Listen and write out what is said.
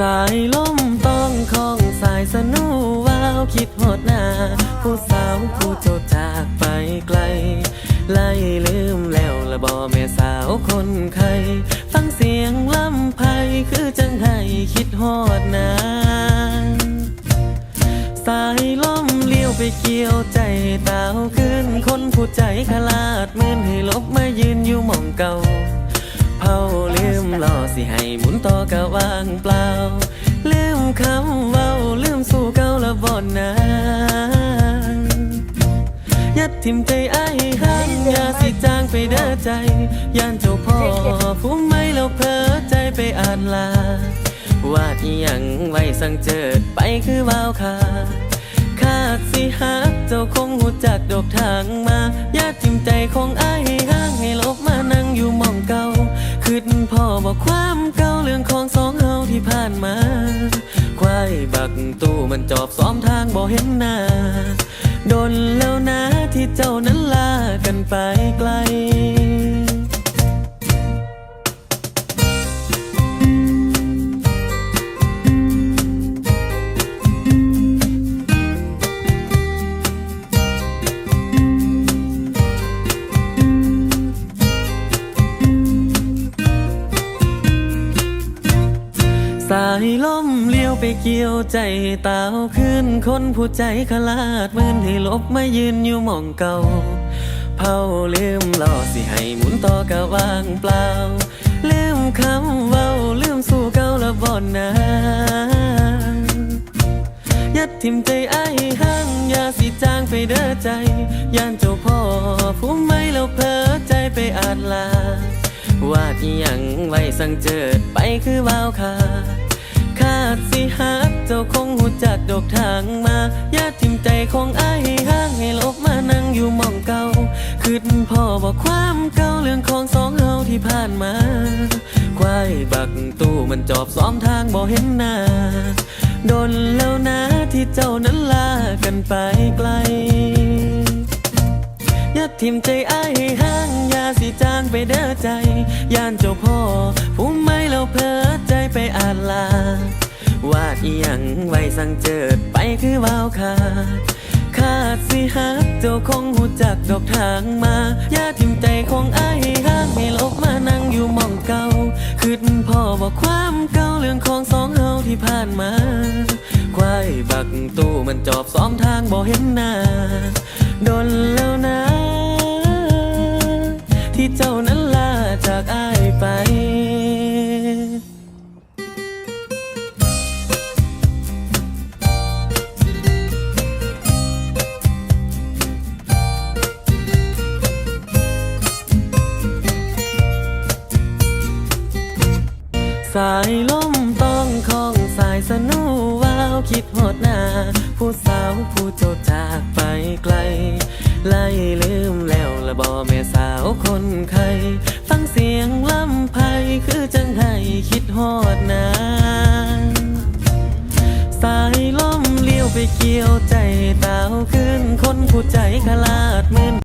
สายลมต้องคล้องสายสนูวาวคิดหดหน้า ผู้สาวผู้เจ้าจากไปไกล ไล่ลืมแล้วละบอแม่สาวคนไข้ฟังเสียงลำไพคือจังให้คิดหอดนานสายลมเลี้ยวไปเกี่ยวใจเตาขึ้น คนผู้ใจขลาดมืนให้ลบมายืนอยู่มองเก่า รอสิให้หมุนต่อกะวางเปล่าลืมคำเว้าลืมสู่เก่าละบ่อนนานยัดทิมใจไอ้ายหันอย่าสิจางไปเด้อใจย่านเจ้าพ่อผู้ไม่แล้วเพ้อใจไปอ่านลาวาดอีหยังไว้สั่งเจิดไปคือวาวขาคาดสิฮักเจ้าคงหูจักดอกทางมาย่าทิมใจของไอ้ห้างให้่อความเก่าเรื่องของสองเฮาที่ผ่านมา ควายบักตู้มันจอบซ้อมทางบ่เห็นหน้าโดนแล้วนะที่เจ้านั้นลากันไปไกล สายลมเลี้ยวไปเกี่ยวใจตาวขึ้น คนผู้ใจขลาดมื่นให้ลบมายืนอยู่มองเก่าเผาลืมรอสิให้หมุนต่อกะวางเปล่าลืมคำเว้าลืมสู่เก่าละบ่อนนานยัดทิมใจไอ้ายหังยาสิจางไปเด้อใจ ย่านเจ้าพ่อผู้ไม่แล้วเพอใจ ว่าดอีหยังไว้สังเจิดไปคือวาวขาคาดสิฮักเจ้าคงหูจักดอกทางมาอย่าทิมใจของอ้ายให้ห่างให้ลบมานั่งอยู่มองเก่าคืดพ่อบอกความเก่าเรื่องของสองเฮาที่ผ่านมา ควายบักตู้มันจอบซ้อมทางบ่เห็นหน้าโดนแล้วนะที่เจ้านั้นลากันไปไกล ทิมใจอ้ายให้ห่างยาสิจางไปเด้อใจ ย่านเจ้าพ่อผู้ไม่แล้วเพอใจไปอาลาวาดอีหยังไว้สังเจิดไปคือวาวขาดคาดสิฮักเจ้าคงหูจักดอกทางมาย่าทิมใจของอ้ายให้ห่างให้ลบมานั่งอยู่มองเก่าคืดพ่อบอกความเก่าเรื่องของสองเฮาที่ผ่านมาควายบักตู้มันจอบซ้อมทางบ่เห็นหน้าโดนแล้วนะ เจ้านั้นลาจากอ้ายไปสายลมต้องคล้องสายสนูวาวคิดหดหน้า ผู้สาวผู้เจ้าจากไปไกล ไล่ลืมแล้วละบอแม่สาวคนไข้ฟังเสียงลำไพคือจังให้คิดหอดนานสายลมเลี้ยวไปเกี่ยวใจตาวขึ้นคนผู้ใจขลาดมืน